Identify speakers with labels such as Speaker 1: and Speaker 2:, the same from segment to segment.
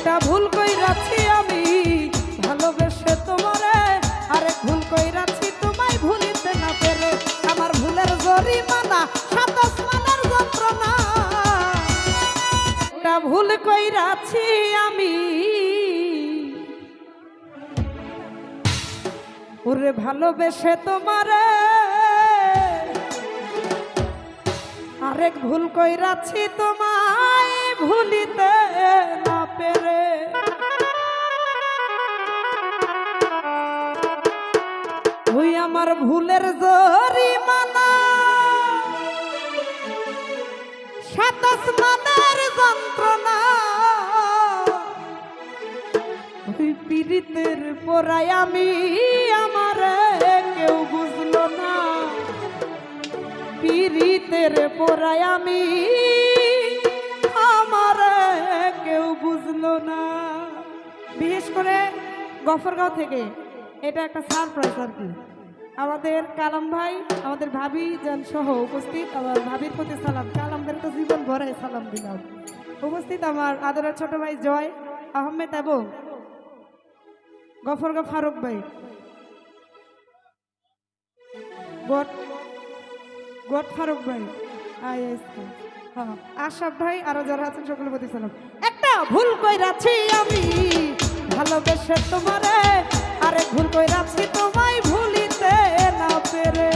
Speaker 1: একটা ভুল কইরাছি আমি, ভালোবেসে তোমারে আরেক ভুল কইরাছি, তোমায় ভুলিতে না পেরে আমার ভুলের জরিমানা, সাত আসমানের যন্ত্রণা। একটা ভুল কইরাছি আমি। ওরে ভালোবেসে তোমারে আরেক ভুল কইরাছি, তোমায় ভুলিতে না পেরে ওই আমার ভুলের জরিমানা। সাতাশ মানের যন্ত্রণা। ওই পীড়িতের পরাই আমি, আমার কেউ বুঝলো না। পীড়িতের পরাই আমি করে গফরগাঁও থেকে। এটা একটা সারপ্রাইজ আর কি। আমাদের কালাম ভাই, আমাদের ভাবি যান সহ উপস্থিত, আমার ভাবির প্রতি সালাম। কালামদের তো জীবন ভরে সালাম দিলাম। উপস্থিত আমার আদরের ছোট ভাই জয় আহমেদ এবং গফরগাঁও ফারুক ভাই। গট ফারুক ভাই। আই আইসকে হ্যাঁ আশরাফ ভাই, আরও যারা আছেন, সকলের প্রতি সালাম। একটা ভুল কইরাছি আমি। ভালোবেসে তোমারে আরে ভুল কইরাছি তোমায় ভুলিতে না পেরে।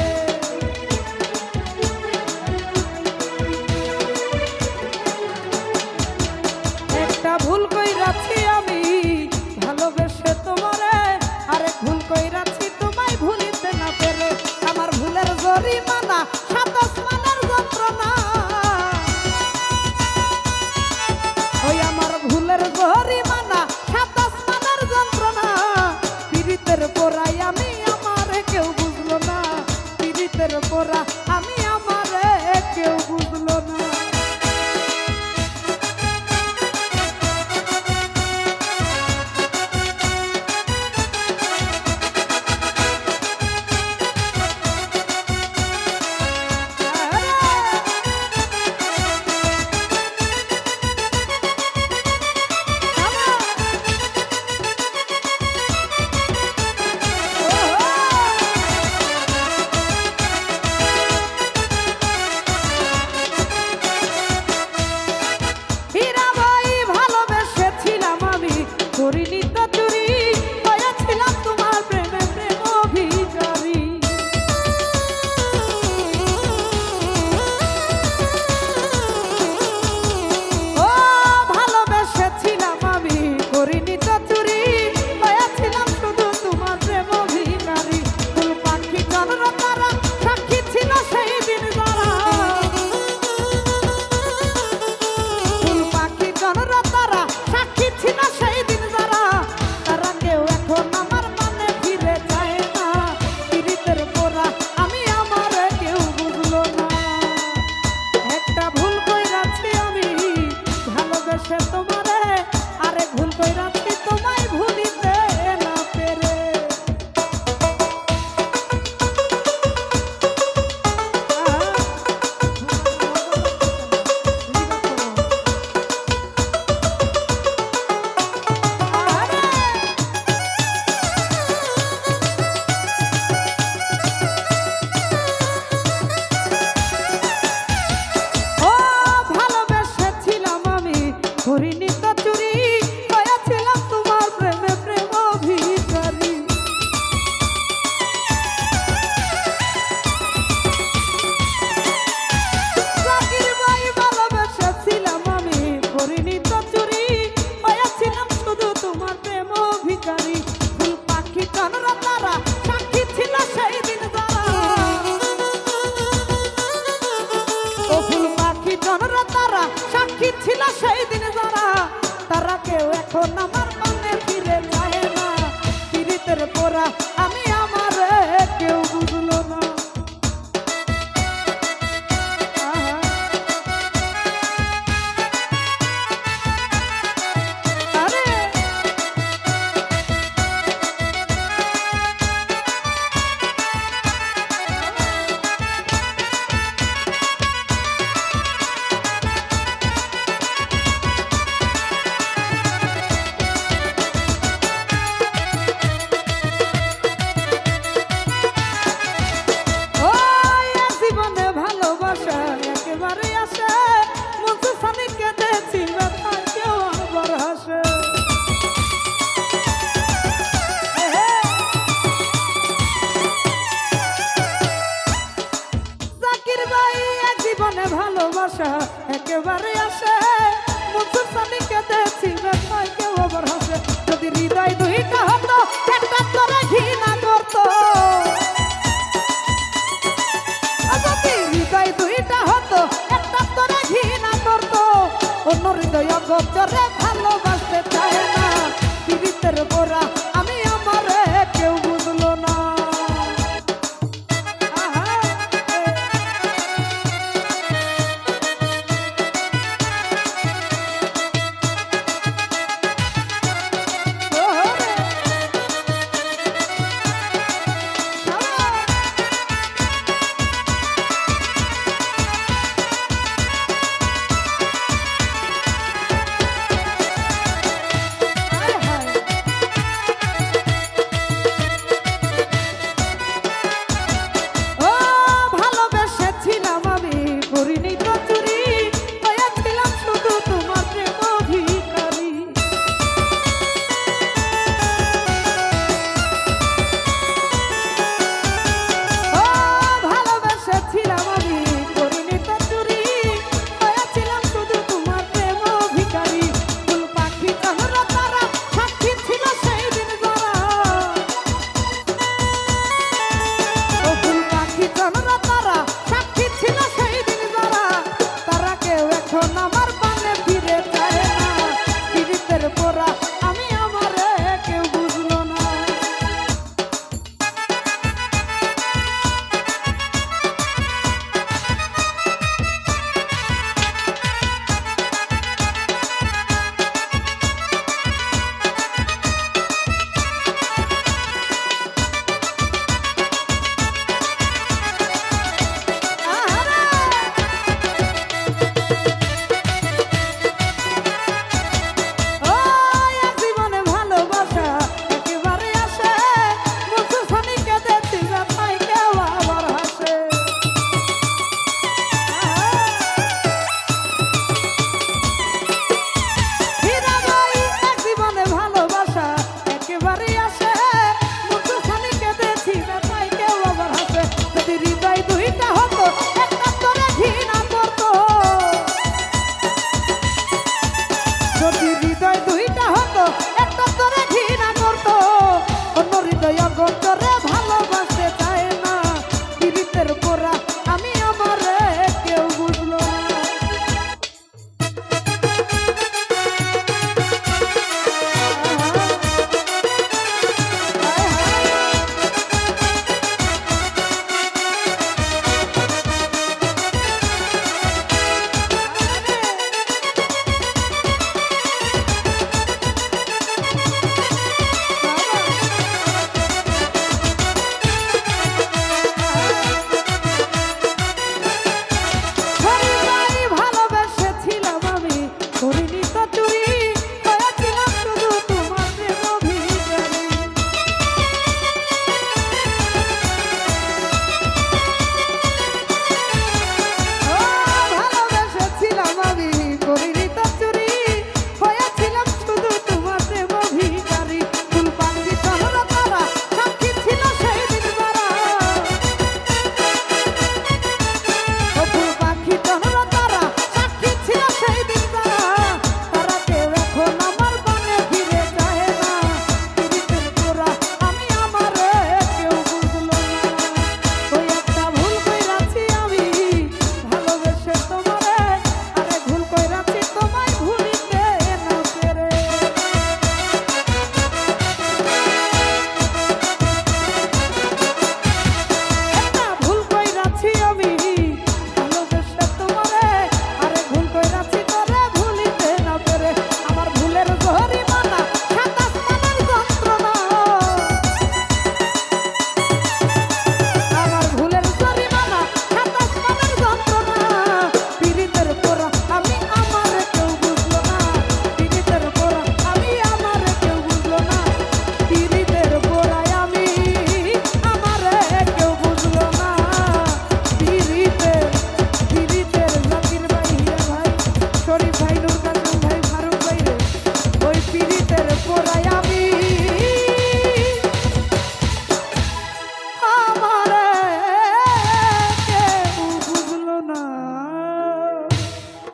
Speaker 1: গোচরে